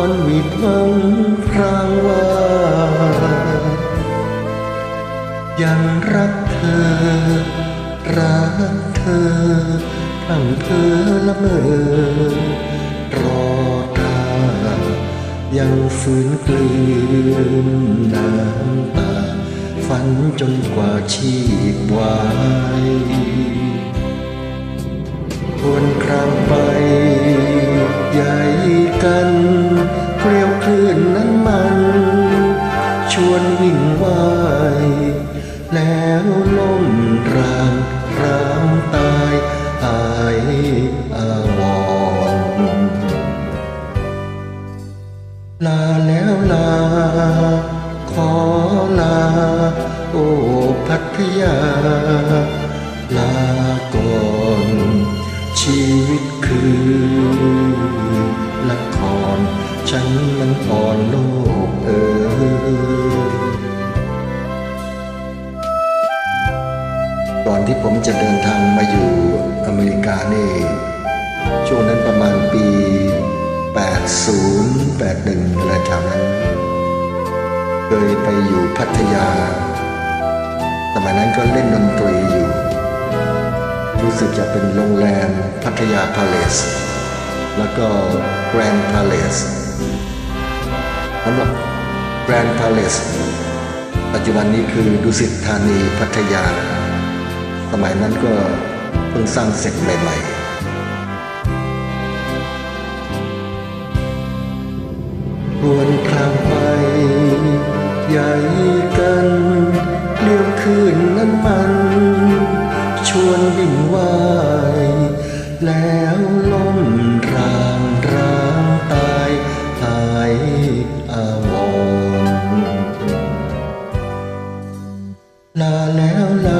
อนวิดหวังพรางว่า ยังรักเธอ รักเธอพร่ำเพอละเมอรอตา ยังฝืนกลืนน้ำตาฝันจนกว่าชีพวายวนครางไป วนวิ่งว่ายแล้วล่มรางรางตายหายอาวรณ์ลาแล้วลา ขอลา โอ้พัทยา ผมจะเดินทางมาอยู่อเมริกานี่ ช่วงนั้นประมาณปี 80 81อะไรแถวนั้นเคยไปอยู่พัทยา สมัยนั้นก็เล่นดนตรีอยู่ รู้สึกจะเป็นโรงแรมพัทยาพาเลส แล้วก็แกรนด์พาเลสสำหรับแกรนด์พาเลสปัจจุบันนี้คือดุสิตธานีพัทยา สมัยนั้นก็เพิ่งสร้างเสร็จใหม่ๆวนคลางไปใหญ่กันเลี้ยวคืนนั้นมัน ชวนวิ่งว่ายแล้วล้มรางรางตายหายอาวรลาแล้วลา